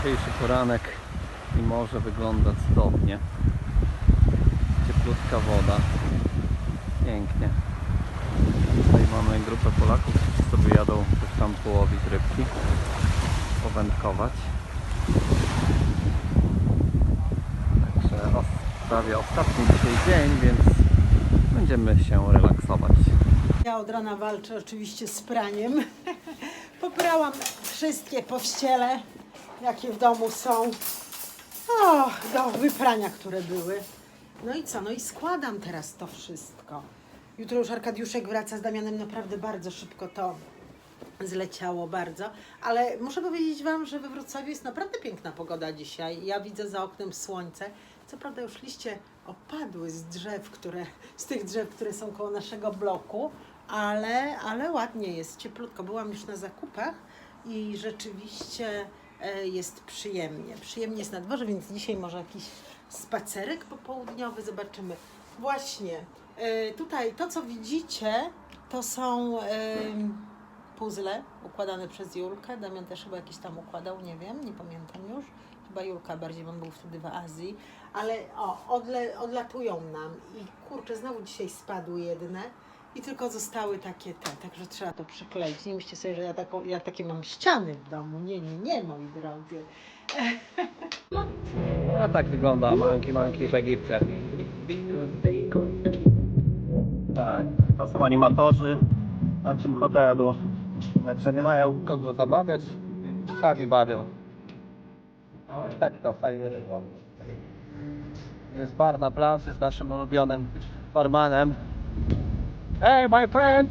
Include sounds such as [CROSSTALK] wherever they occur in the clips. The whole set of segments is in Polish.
Dzisiejszy poranek i morze wygląda cudownie. Cieplutka woda. Pięknie. Tutaj mamy grupę Polaków, którzy sobie jadą coś tam połowić rybki, powędkować. Także prawie ostatni dzisiaj dzień, więc będziemy się relaksować. Ja od rana walczę oczywiście z praniem. [LAUGHS] Poprałam wszystkie powściele, jakie w domu są. O, do wyprania, które były. No i co? No i składam teraz to wszystko. Jutro już Arkadiuszek wraca z Damianem. Naprawdę bardzo szybko to zleciało bardzo. Ale muszę powiedzieć Wam, że we Wrocławiu jest naprawdę piękna pogoda dzisiaj. Ja widzę za oknem słońce. Co prawda już liście opadły z drzew, które, z tych drzew, które są koło naszego bloku, ale, ale ładnie jest, cieplutko. Byłam już na zakupach i rzeczywiście jest przyjemnie. Przyjemnie jest na dworze, więc dzisiaj może jakiś spacerek popołudniowy zobaczymy. Właśnie, e, tutaj to co widzicie, to są puzzle układane przez Julkę. Damian też chyba jakieś tam układał, nie wiem, nie pamiętam już. Chyba Julka bardziej, bo on był wtedy w Azji. Ale o, odle, odlatują nam i kurczę, znowu dzisiaj spadły jedne i tylko zostały takie te, także trzeba to przykleić. Nie myślcie sobie, że ja, taką, ja takie mam ściany w domu. Nie, nie, nie, moi drodzy. A tak wygląda Monkey Monkey w Egipcie. Tak, to są animatorzy na tym hotelu. Także nie mają kogo zabawiać, sami bawią. Tak to fajnie wygląda. Jest bar na plaży z naszym ulubionym barmanem. Hey my friend!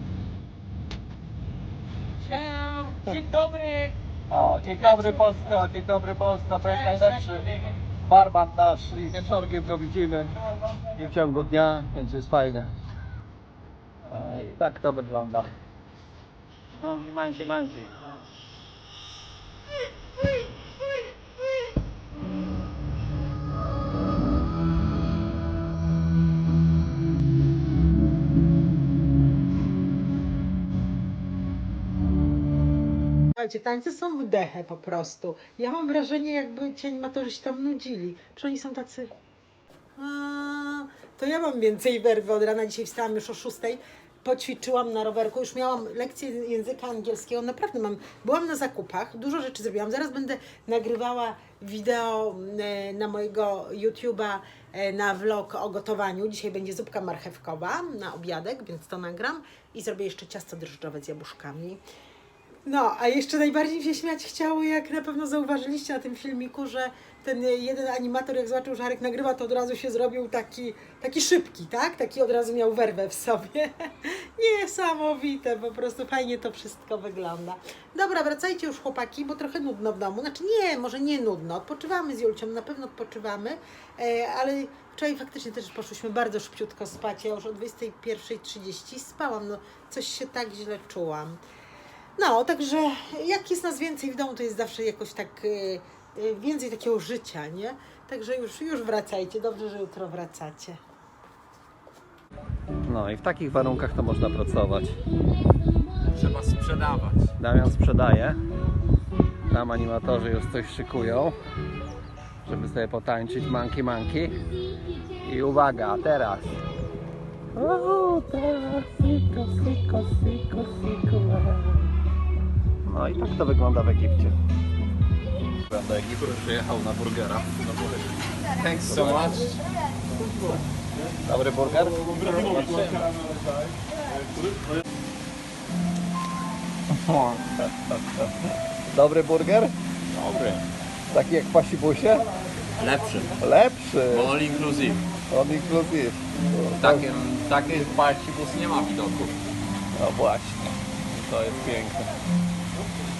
Dzień dobry! O, dzień dobry Polsko, dzień dobry Polsko, to jest najlepszy barman nasz i wieczorkiem go widzimy i w ciągu dnia, więc jest fajnie. E, I tak to wygląda. No, manzi, manzi. Słuchajcie, tańce są wdechę po prostu. Ja mam wrażenie, jakby ci animatorzy się tam nudzili. Czy oni są tacy... A, to ja mam więcej werwy od rana. Dzisiaj wstałam już o 6. Poćwiczyłam na rowerku, już miałam lekcję języka angielskiego. Naprawdę mam. Byłam na zakupach, dużo rzeczy zrobiłam. Zaraz będę nagrywała wideo e, na mojego YouTube'a e, na vlog o gotowaniu. Dzisiaj będzie zupka marchewkowa na obiadek, więc to nagram. I zrobię jeszcze ciasto drożdżowe z jabłuszkami. No, a jeszcze najbardziej mi się śmiać chciało, jak na pewno zauważyliście na tym filmiku, że ten jeden animator, jak zobaczył, że Arek nagrywa, to od razu się zrobił taki, taki szybki, tak? Taki od razu miał werwę w sobie. [LAUGHS] Niesamowite, po prostu fajnie to wszystko wygląda. Dobra, wracajcie już chłopaki, bo trochę nudno w domu. Znaczy nie, może nie nudno. Odpoczywamy z Julcią, na pewno odpoczywamy, e, ale wczoraj faktycznie też poszłyśmy bardzo szybciutko spać. Ja już o 21.30 spałam, no coś się tak źle czułam. No, także jak jest nas więcej w domu, to jest zawsze jakoś tak y, y, więcej takiego życia, nie? Także już, już wracajcie. Dobrze, że jutro wracacie. No i w takich warunkach to można pracować. Trzeba sprzedawać. Damian sprzedaje. Tam animatorzy już coś szykują, żeby sobie potańczyć Monkey Monkey. I uwaga, teraz. O, teraz. Siko, siko, siko, siko. No i tak to wygląda w Egipcie. Do Egiptu przyjechał na burgera. Thanks so much. Dobry burger? Dobry burger? Dobry. Taki jak w Pasibusie? Lepszy. Lepszy. Bo all inclusive. On inclusive. Takim, taki parcibus nie ma widoku. No właśnie. To jest piękne.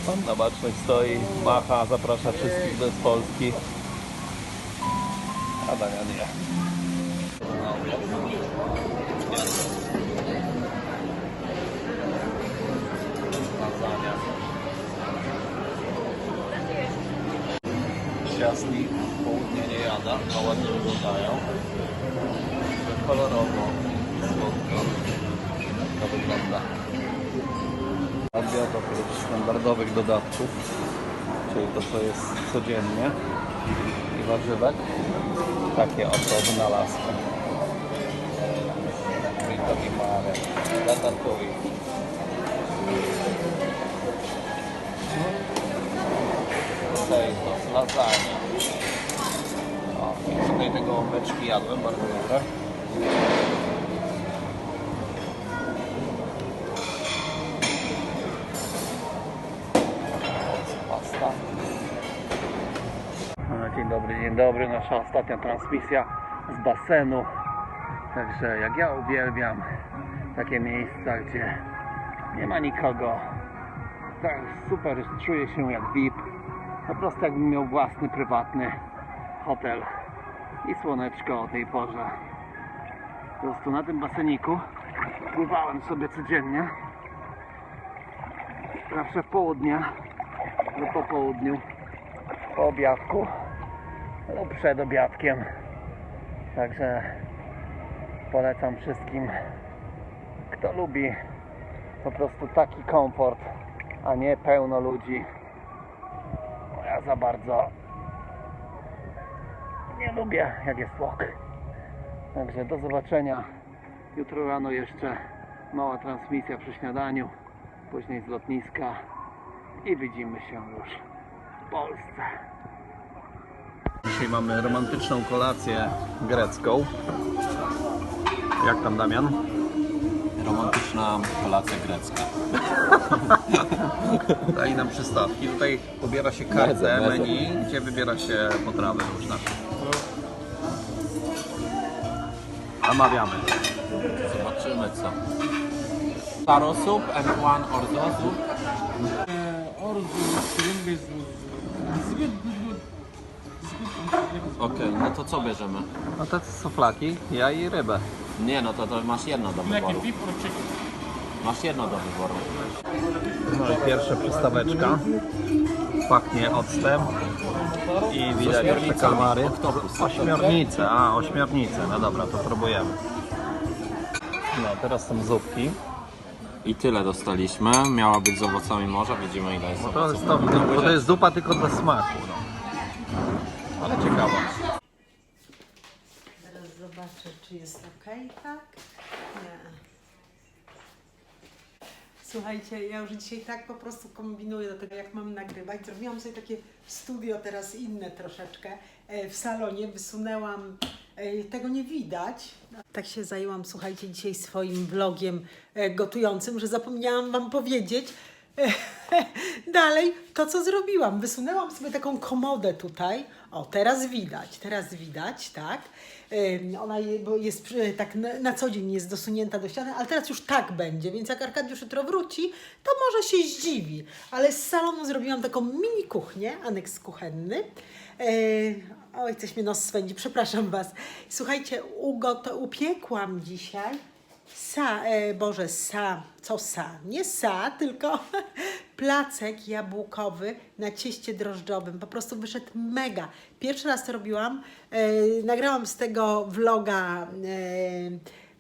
Pan na baczność stoi, macha, zaprasza wszystkich do Polski. A Damian nie. Ciasni południe nie jada, a ładnie wyglądają. Kolorowo, słodko. To wygląda. Oprócz standardowych dodatków czyli to co jest codziennie i warzywek. Takie oto wynalazki. Frito di mare, ratatouille. Potatoes, lasagna. O, i tutaj tego ombeczki jadłem, bardzo dobre. Dobry, dzień dobry. Nasza ostatnia transmisja z basenu. Także jak ja uwielbiam takie miejsca, gdzie nie ma nikogo. Tak super, czuję się jak VIP. Po prostu jakbym miał własny, prywatny hotel i słoneczko o tej porze. Po prostu na tym baseniku pływałem sobie codziennie. Zawsze w południe po południu, po obiadku lub przed obiadkiem. Także polecam wszystkim, kto lubi po prostu taki komfort, a nie pełno ludzi. Ja za bardzo nie lubię, jak jest tłok. Także do zobaczenia. Jutro rano jeszcze mała transmisja przy śniadaniu, później z lotniska i widzimy się już w Polsce. Dzisiaj mamy romantyczną kolację grecką. Jak tam Damian? Romantyczna kolacja grecka. [LAUGHS] Dali nam przystawki. Tutaj pobiera się kartę meze. menu, gdzie wybiera się potrawy różne. Namawiamy. Zobaczymy co. Taro soup and one orzo soup. Okej, no to co bierzemy? No to są flaki, ja i rybę. Nie, no to, to masz jedno do wyboru. Masz jedno do wyboru. No i pierwsza przystaweczka. Pachnie octem. I widać jeszcze kalmary. Oktopus. Ośmiornice, a ośmiornice. No dobra, to próbujemy. No, teraz są zupki. I tyle dostaliśmy. Miała być z owocami morza. Widzimy ile jest No to jest, to, bo to jest zupa tylko dla smaku. No. Ale ciekawa. Zobaczę, czy jest ok, tak? Nie. Słuchajcie, ja już dzisiaj tak po prostu kombinuję do tego, jak mam nagrywać. Zrobiłam sobie takie studio teraz inne troszeczkę e, w salonie, wysunęłam, e, tego nie widać. Tak się zajęłam, słuchajcie, dzisiaj swoim vlogiem e, gotującym, że zapomniałam Wam powiedzieć, [LAUGHS] Dalej, to co zrobiłam, wysunęłam sobie taką komodę tutaj. O, teraz widać, teraz widać, tak. Ona jest przy- tak na, co dzień jest dosunięta do ściany, ale teraz już tak będzie, więc jak Arkadiusz jutro wróci, to może się zdziwi. Ale z salonu zrobiłam taką mini kuchnię, aneks kuchenny. Oj, coś mnie nos swędzi, przepraszam Was. Słuchajcie, ugot- upiekłam dzisiaj Sa, e, Boże, sa, co sa? Nie sa, tylko [LAUGHS] placek jabłkowy na cieście drożdżowym. Po prostu wyszedł mega. Pierwszy raz to robiłam. E, nagrałam z tego vloga e,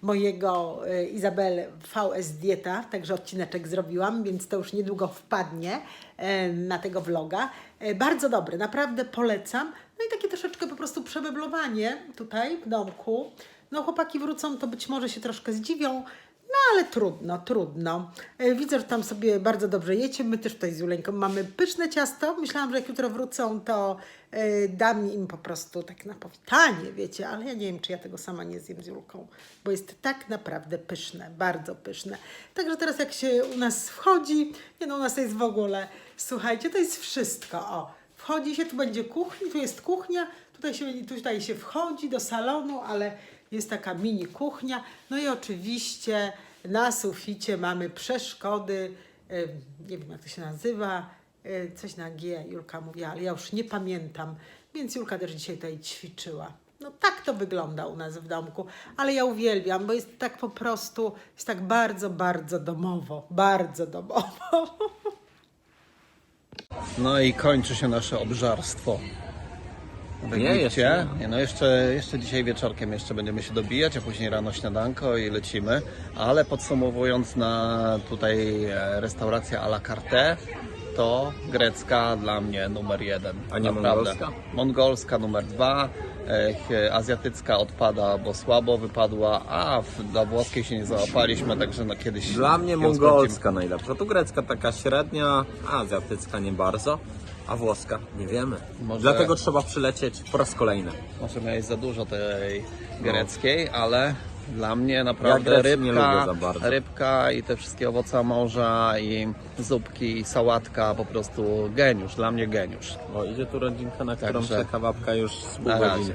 mojego e, Izabel VS Dieta, także odcineczek zrobiłam, więc to już niedługo wpadnie e, na tego vloga. E, bardzo dobry, naprawdę polecam. No i takie troszeczkę po prostu przemeblowanie tutaj w domku. No chłopaki wrócą, to być może się troszkę zdziwią, no ale trudno, trudno. E, Widzę, że tam sobie bardzo dobrze jecie. My też tutaj z Juleńką mamy pyszne ciasto. Myślałam, że jak jutro wrócą, to e, dam im po prostu tak na powitanie, wiecie, ale ja nie wiem, czy ja tego sama nie zjem z Julką, bo jest tak naprawdę pyszne, bardzo pyszne. Także teraz jak się u nas wchodzi, nie no, u nas jest w ogóle, słuchajcie, to jest wszystko, o. Wchodzi się, tu będzie kuchnia, tu jest kuchnia, tutaj się, tutaj się wchodzi do salonu, ale jest taka mini kuchnia. No i oczywiście na suficie mamy przeszkody, y, nie wiem jak to się nazywa, y, coś na G Julka mówiła, ale ja już nie pamiętam, więc Julka też dzisiaj tutaj ćwiczyła. No tak to wygląda u nas w domku, ale ja uwielbiam, bo jest tak po prostu, jest tak bardzo, bardzo domowo, bardzo domowo. [LAUGHS] No i kończy się nasze obżarstwo. Nie, jeszcze nie. no jeszcze, jeszcze dzisiaj wieczorkiem jeszcze będziemy się dobijać, a później rano śniadanko i lecimy. Ale podsumowując na tutaj e, restaurację à la carte, to grecka dla mnie numer jeden. A nie Naprawdę. mongolska? Mongolska numer dwa, e, azjatycka odpada, bo słabo wypadła, a w, dla włoskiej się nie załapaliśmy, także no kiedyś Dla mnie mongolska najlepsza. Tu grecka taka średnia, a azjatycka nie bardzo, a włoska nie wiemy. Może- Dlatego trzeba przylecieć po raz kolejny. Może miałeś za dużo tej greckiej, ale dla mnie naprawdę Ja rybka, rybka i te wszystkie owoce morza i zupki i sałatka po prostu geniusz, dla mnie geniusz. O, idzie tu rodzinka, na którą Także- czeka babka już z pół godziny.